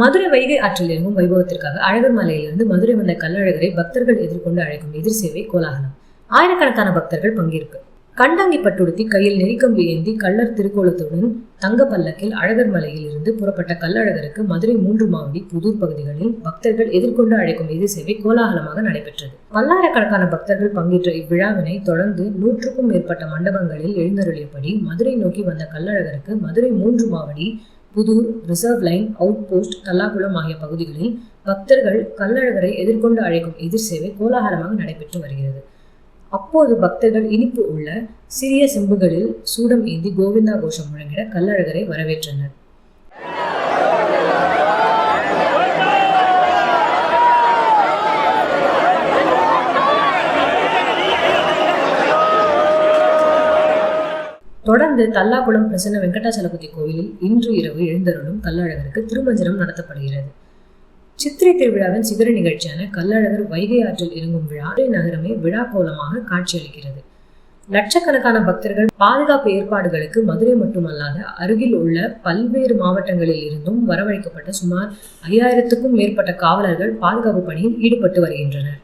மதுரை வைகை ஆற்றில் இறங்கும் வைபவத்திற்காக அழகர் மலையிலிருந்து மதுரை வந்த கள்ளழகரை பக்தர்கள் எதிர்கொண்டு அழைக்கும் எதிர் சேவை கோலாகலம். ஆயிரக்கணக்கான பக்தர்கள் பங்கேற்பு. கண்டாங்கி பட்டுடுத்தி கையில் நெறிக்கம்பி ஏந்தி கள்ளர் திருக்கோலத்துடன் தங்க பல்லக்கில் அழகர் மலையில் இருந்து புறப்பட்ட கள்ளழகருக்கு மதுரை மூன்று மாவடி புதூர் பகுதிகளில் பக்தர்கள் எதிர்கொண்டு அழைக்கும் எதிர் சேவை கோலாகலமாக நடைபெற்றது. பல்லாயிரக்கணக்கான பக்தர்கள் பங்கேற்ற இவ்விழாவினை தொடர்ந்து நூற்றுக்கும் மேற்பட்ட மண்டபங்களில் எழுந்தருளியபடி மதுரை நோக்கி வந்த கள்ளழகருக்கு மதுரை மூன்று Mavadi Pudur reserve line out post Kallakulam ஆகிய பகுதிகளில் பக்தர்கள் கள்ளழகரை எதிர்கொண்டு அழைக்கும் எதிர் சேவை கோலாகலமாக நடைபெற்று வருகிறது. அப்போது பக்தர்கள் இனிப்பு உள்ள சிறிய செம்புகளில் சூடம் ஏந்தி கோவிந்தா கோஷம் முழங்கிட கள்ளழகரை வரவேற்றனர். தொடர்ந்து தல்லாகுளம் பிரசன்ன வெங்கடாச்சலபதி கோவிலில் இன்று இரவு எழுந்தருளும் கள்ளழகருக்கு திருமஞ்சனம் நடத்தப்படுகிறது. சித்திரை திருவிழாவின் சிகர நிகழ்ச்சியான கள்ளழகர் வைகை ஆற்றில் இறங்கும் விழா நகரமே விழா கோலமாக காட்சியளிக்கிறது. லட்சக்கணக்கான பக்தர்கள் பாதுகாப்பு ஏற்பாடுகளுக்கு மதுரை மட்டுமல்லாத அருகில் உள்ள பல்வேறு மாவட்டங்களில் இருந்தும் வரவழைக்கப்பட்ட சுமார் ஐயாயிரத்துக்கும் மேற்பட்ட காவலர்கள் பாதுகாப்பு பணியில் ஈடுபட்டு வருகின்றனர்.